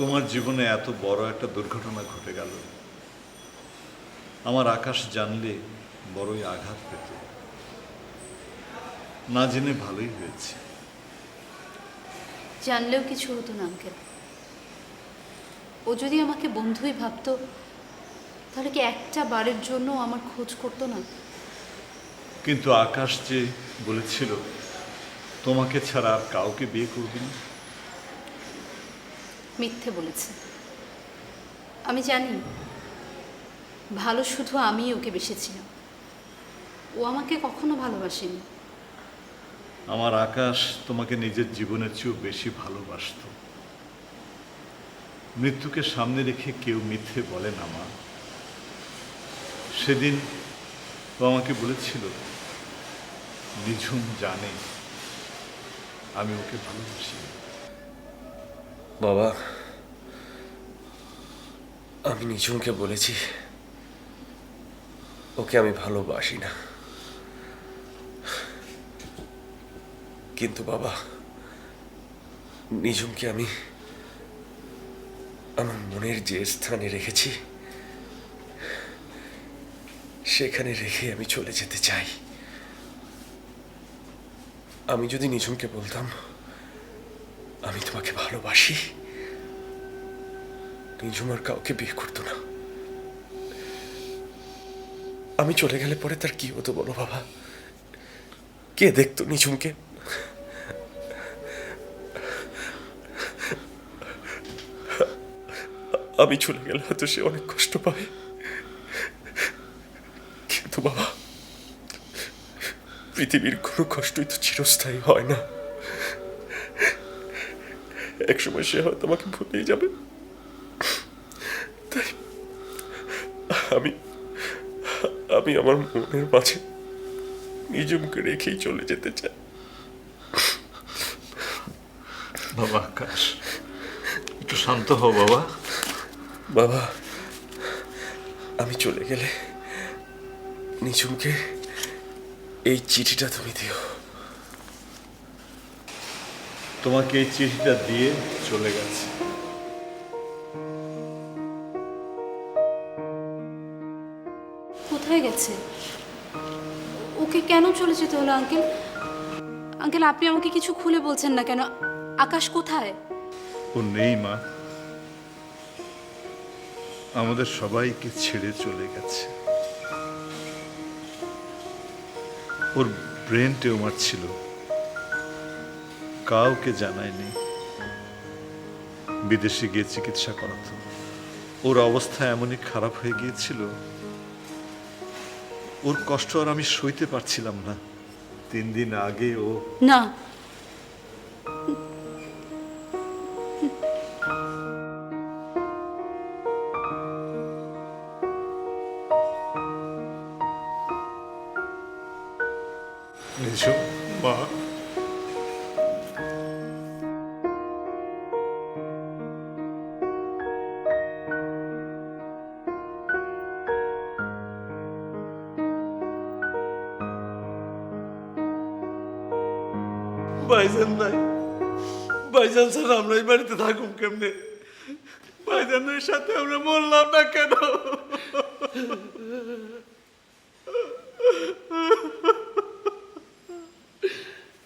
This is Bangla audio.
তোমার জীবনে এত বড় একটা দুর্ঘটনা ঘটে গেল। আমার আকাশ জানলে বড়ই আঘাত পেত। না জেনে ভালোই হয়েছে। জানলেও কিছু হতো না আঙ্কেল। ও যদি আমাকে বন্ধুই ভাবতো তাহলে কি একটা বারের জন্য আমার খোঁজ করতো না? কিন্তু আকাশ যে বলেছিল তোমাকে ছাড়া আর কাউকে বিয়ে করবি না। মিথ্যে বলেছে। আমি জানি, ভালো শুধু আমি ওকে বেসেছিলাম। ও আমাকে কখনো ভালোবাসেনি। আমার আকাশ তোমাকে নিজের জীবনের চেয়েও বেশি ভালোবাসত। মৃত্যুকে সামনে রেখে কেউ মিথ্যে বলে না, মা। সেদিন ও আমাকে বলেছিল, নিঝুম জানে, আমি ওকে ভালোবাসি বাবা, আমি নিঝুমকে বলেছি, ওকে আমি ভালোবাসি না। কিন্তু বাবা নিঝুমকে আমি আমার মনের যে স্থানে রেখেছি, সেখানে রেখে আমি চলে যেতে চাই। আমি যদি নিঝুমকে বলতাম আমি তোমাকে ভালোবাসি। নিঝুম আর কাউকে বিয়ে করতো না। আমি চলে গেলে পরে তার কি হতো বলো বাবা? কে দেখতো নিঝুমকে? আমি চলে গেলে হয়তো সে অনেক কষ্ট পাবে কিন্তু বাবা, পৃথিবীর কোনো কষ্টই তো চিরস্থায়ী হয় না। একসময় সে হয়তো আমাকে ভুলেই যাবে তাই আমি আমি আমার মনের মাঝে নিজমকে রেখেই চলে যেতে চাই বাবা আকাশ একটু শান্ত হও বাবা বাবা আমি চলে গেলে নিঝুমকে এই চিঠিটা তুমি দিও তোমাকে এই চিঠিটা দিয়ে চলে গেছে। কোথায় গেছে? ওকে কেন চলে যেতে হলো আঙ্কেল? আঙ্কেল আপনি আমাকে কিছু খুলে বলছেন না কেন? আকাশ কোথায়? ও নেই মা। আমাদের সবাইকে ছেড়ে চলে গেছে। ওর ব্রেন টিউমার ছিল। কাউকে জানায়নি। বিদেশে গিয়ে চিকিৎসা করাতো। ওর অবস্থা এমনই খারাপ হয়ে গিয়েছিল। ওর কষ্ট আর আমি সইতে পারছিলাম না। তিন দিন আগে ও না। মা। ভাইজান নাই। ভাইজান ছাড়া আমরা এই বাড়িতে থাকুম কেমনে? ভাইজানের সাথে আমরা বললাম না কেন?